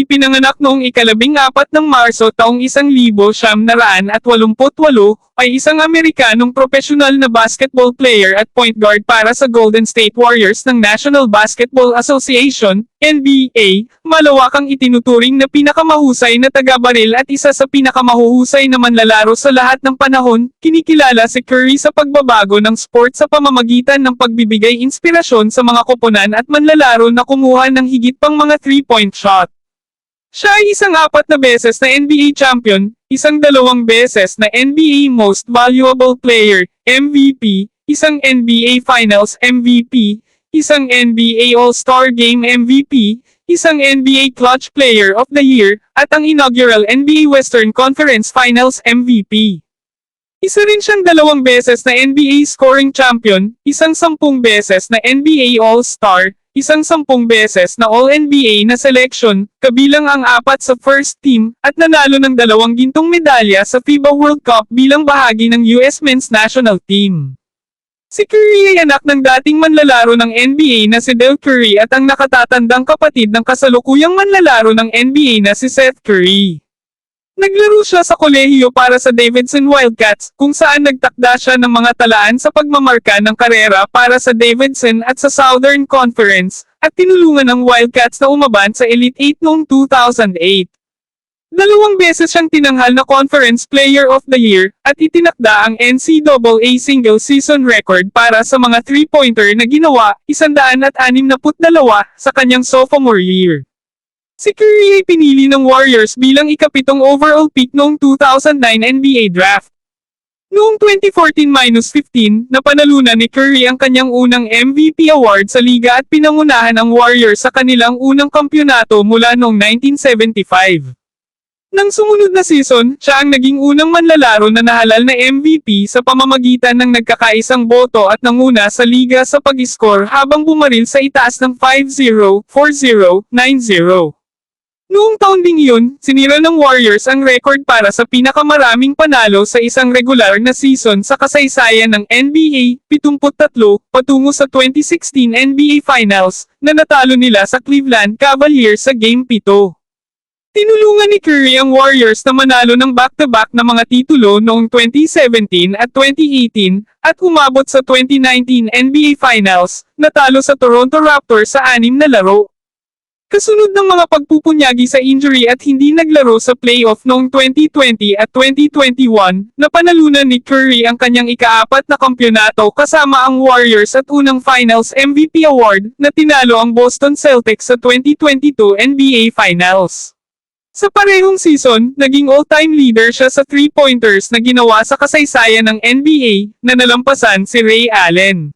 ipinanganak noong ikalabing apat ng Marso taong isang libo siyam naraan at walumput walo, ay isang Amerikanong profesional na basketball player at point guard para sa Golden State Warriors ng National Basketball Association, NBA, malawakang itinuturing na pinakamahusay na taga-baril at isa sa pinakamahuhusay na manlalaro sa lahat ng panahon, kinikilala si Curry sa pagbabago ng sport sa pamamagitan ng pagbibigay inspirasyon sa mga koponan at manlalaro na kumuha ng higit pang mga 3-point shot. Siya ay isang apat na beses na NBA champion, isang dalawang beses na NBA Most Valuable Player, MVP, isang NBA Finals MVP, isang NBA All-Star Game MVP, isang NBA Clutch Player of the Year, at ang inaugural NBA Western Conference Finals MVP. Isa rin siyang dalawang beses na NBA scoring champion, isang sampung beses na NBA All-Star, isang sampung beses na All-NBA na selection, kabilang ang apat sa first team, at nanalo ng dalawang gintong medalya sa FIBA World Cup bilang bahagi ng US Men's National Team. Si Curry ay anak ng dating manlalaro ng NBA na si Del Curry at ang nakatatandang kapatid ng kasalukuyang manlalaro ng NBA na si Seth Curry. Naglaro siya sa kolehiyo para sa Davidson Wildcats, kung saan nagtakda siya ng mga talaan sa pagmamarka ng karera para sa Davidson at sa Southern Conference, at tinulungan ng Wildcats na umaban sa Elite 8 noong 2008. Dalawang beses siyang tinanghal na Conference Player of the Year, at itinakda ang NCAA single season record para sa mga three-pointer na ginawa, 162 sa kanyang sophomore year. Si Curry ay pinili ng Warriors bilang ikapitong overall pick noong 2009 NBA Draft. Noong 2014-15, napanalunan ni Curry ang kanyang unang MVP award sa liga at pinangunahan ang Warriors sa kanilang unang kampyonato mula noong 1975. Nang sumunod na season, siya ang naging unang manlalaro na nahalal na MVP sa pamamagitan ng nagkakaisang boto at nanguna sa liga sa pag-score habang bumaril sa itaas ng 5-0, 4-0, 9-0. Noong taon ding yun, sinira ng Warriors ang record para sa pinakamaraming panalo sa isang regular na season sa kasaysayan ng NBA, 73, patungo sa 2016 NBA Finals, na natalo nila sa Cleveland Cavaliers sa Game 7. Tinulungan ni Curry ang Warriors na manalo ng back-to-back na mga titulo noong 2017 at 2018, at umabot sa 2019 NBA Finals, natalo sa Toronto Raptors sa anim na laro. Kasunod ng mga pagpupunyagi sa injury at hindi naglaro sa playoff noong 2020 at 2021, napanalunan ni Curry ang kanyang ikaapat na kampyonato kasama ang Warriors at unang Finals MVP award na tinalo ang Boston Celtics sa 2022 NBA Finals. Sa parehong season, naging all-time leader siya sa three-pointers na ginawa sa kasaysayan ng NBA, na nalampasan si Ray Allen.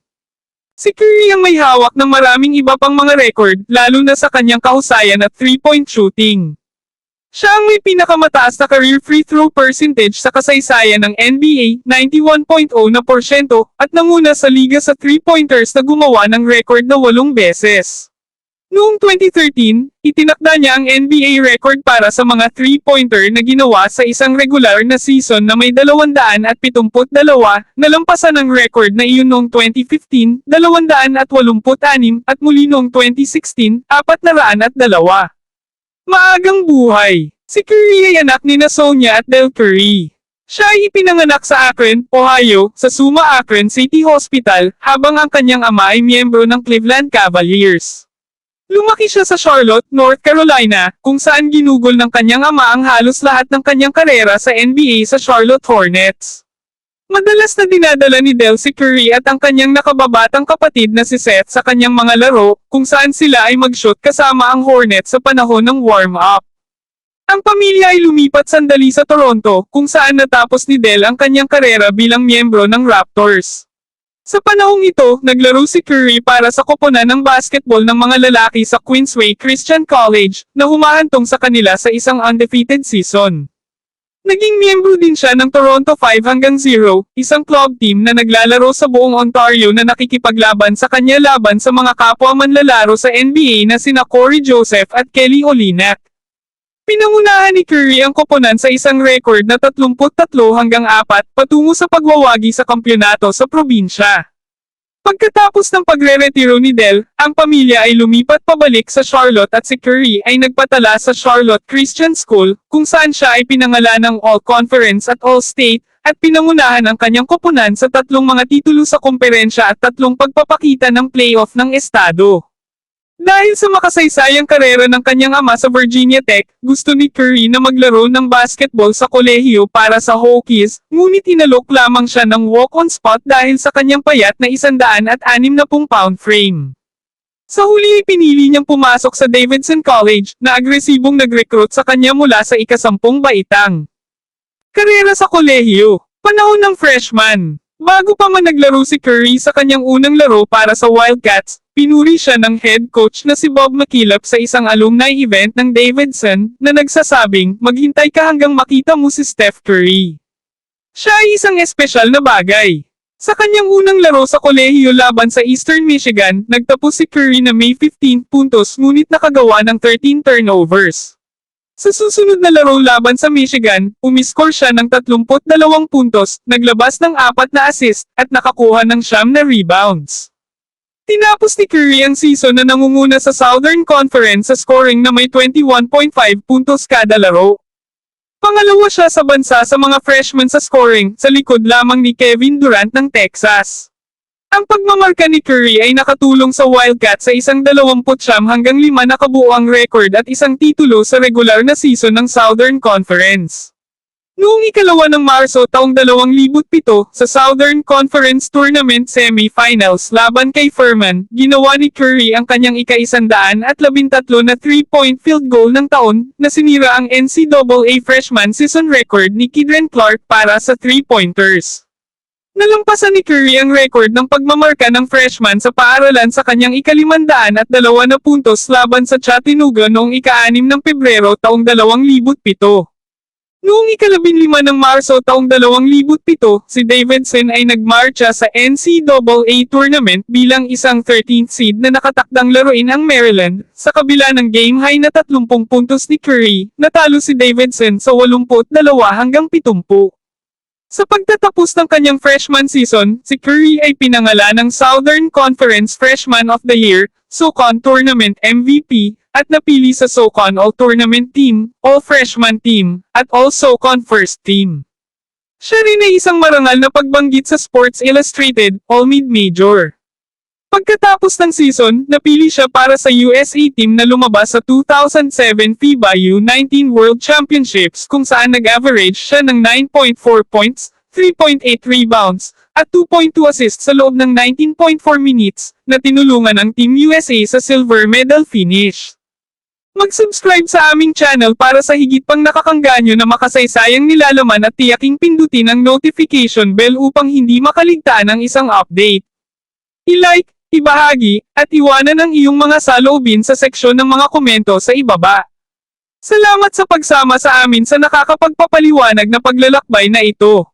Si Curry ang may hawak ng maraming iba pang mga record, lalo na sa kanyang kahusayan at three-point shooting. Siya ang may pinakamataas na career free throw percentage sa kasaysayan ng NBA, 91.0 na porsyento, at nanguna sa liga sa three-pointers na gumawa ng record na walong beses. Noong 2013, itinakda niya ang NBA record para sa mga three-pointer na ginawa sa isang regular na season na may 272, nalampasan ang record na iyon noong 2015, 286, at muli noong 2016, 402. Maagang buhay. Si Curry ay anak ni na Sonia at Del Curry. Siya ay ipinanganak sa Akron, Ohio, sa Suma Akron City Hospital, habang ang kanyang ama ay miyembro ng Cleveland Cavaliers. Lumaki siya sa Charlotte, North Carolina, kung saan ginugol ng kanyang ama ang halos lahat ng kanyang karera sa NBA sa Charlotte Hornets. Madalas na dinadala ni Del Curry at ang kanyang nakababatang kapatid na si Seth sa kanyang mga laro, kung saan sila ay mag-shoot kasama ang Hornets sa panahon ng warm-up. Ang pamilya ay lumipat sandali sa Toronto, kung saan natapos ni Del ang kanyang karera bilang miyembro ng Raptors. Sa panahong ito, naglaro si Curry para sa koponan ng basketball ng mga lalaki sa Queensway Christian College, na humahantong sa kanila sa isang undefeated season. Naging miyembro din siya ng Toronto 5 hanggang 0, isang club team na naglalaro sa buong Ontario na nakikipaglaban sa kanya laban sa mga kapwa manlalaro sa NBA na sina Corey Joseph at Kelly Olynyk. Pinangunahan ni Curry ang koponan sa isang record na 33 hanggang 4 patungo sa pagwawagi sa kampyonato sa probinsya. Pagkatapos ng pagre-retiro ni Del, ang pamilya ay lumipat pabalik sa Charlotte at si Curry ay nagpatala sa Charlotte Christian School, kung saan siya ay pinangalan ng All-Conference at All-State, at pinangunahan ang kanyang koponan sa tatlong mga titulo sa komperensya at tatlong pagpapakita ng playoff ng estado. Dahil sa makasaysayang karera ng kanyang ama sa Virginia Tech, gusto ni Curry na maglaro ng basketball sa kolehiyo para sa Hokies, ngunit inalok lamang siya ng walk-on spot dahil sa kanyang payat na 160 pound frame. Sa huli pinili niyang pumasok sa Davidson College, na agresibong nag-recruit sa kanya mula sa ikasampung baitang. Karera sa kolehiyo, panahon ng freshman. Bago pa man naglaro si Curry sa kanyang unang laro para sa Wildcats, Pinuri siya ng head coach na si Bob Makilap sa isang alumni event ng Davidson na nagsasabing maghintay ka hanggang makita mo si Steph Curry. Siya ay isang espesyal na bagay. Sa kanyang unang laro sa kolehiyo laban sa Eastern Michigan, nagtapos si Curry na may 15 puntos ngunit nakagawa ng 13 turnovers. Sa susunod na laro laban sa Michigan, umiskor siya ng 32 puntos, naglabas ng 4 na assist, at nakakuha ng siyam na rebounds. Tinapos ni Curry ang season na nangunguna sa Southern Conference sa scoring na may 21.5 puntos kada laro. Pangalawa siya sa bansa sa mga freshmen sa scoring, sa likod lamang ni Kevin Durant ng Texas. Ang pagmamarka ni Curry ay nakatulong sa Wildcats sa isang 29 hanggang 5 na kabuoang record at isang titulo sa regular na season ng Southern Conference. Noong ikalawa ng Marso taong 2007 sa Southern Conference Tournament Semi-Finals laban kay Furman, ginawa ni Curry ang kanyang ika-isandaan at labintatlo na 3-point field goal ng taon na sinira ang NCAA freshman season record ni Kidren Clark para sa 3-pointers. Nalampasan ni Curry ang record ng pagmamarka ng freshman sa paaralan sa kanyang ikalimandaan at dalawa na puntos laban sa Chattanooga noong ika-anim ng Pebrero taong 2007. Noong ikalabinlima ng Marso taong 2007, si Davidson ay nagmarcha sa NCAA tournament bilang isang 13th seed na nakatakdang laruin ang Maryland, sa kabila ng game high na 30 puntos ni Curry, natalo si Davidson sa 82 hanggang 70. Sa pagtatapos ng kanyang freshman season, si Curry ay pinangalan ng Southern Conference Freshman of the Year, SoCon Tournament MVP, at napili sa SoCon All-Tournament Team, All-Freshman Team, at All-SoCon First Team. Siya rin ay isang marangal na pagbanggit sa Sports Illustrated, All-Mid Major. Pagkatapos ng season, napili siya para sa USA team na lumabas sa 2007 FIBA U19 World Championships kung saan nag-average siya ng 9.4 points, 3.8 rebounds, at 2.2 assists sa loob ng 19.4 minutes, na tinulungan ang Team USA sa silver medal finish. Mag-subscribe sa aming channel para sa higit pang nakakangganyo na makasaysayang nilalaman at tiyaking pindutin ang notification bell upang hindi makaligtaan ang isang update. I-like, ibahagi, at iwanan ang iyong mga saloobin sa seksyon ng mga komento sa ibaba. Salamat sa pagsama sa amin sa nakakapagpapaliwanag na paglalakbay na ito.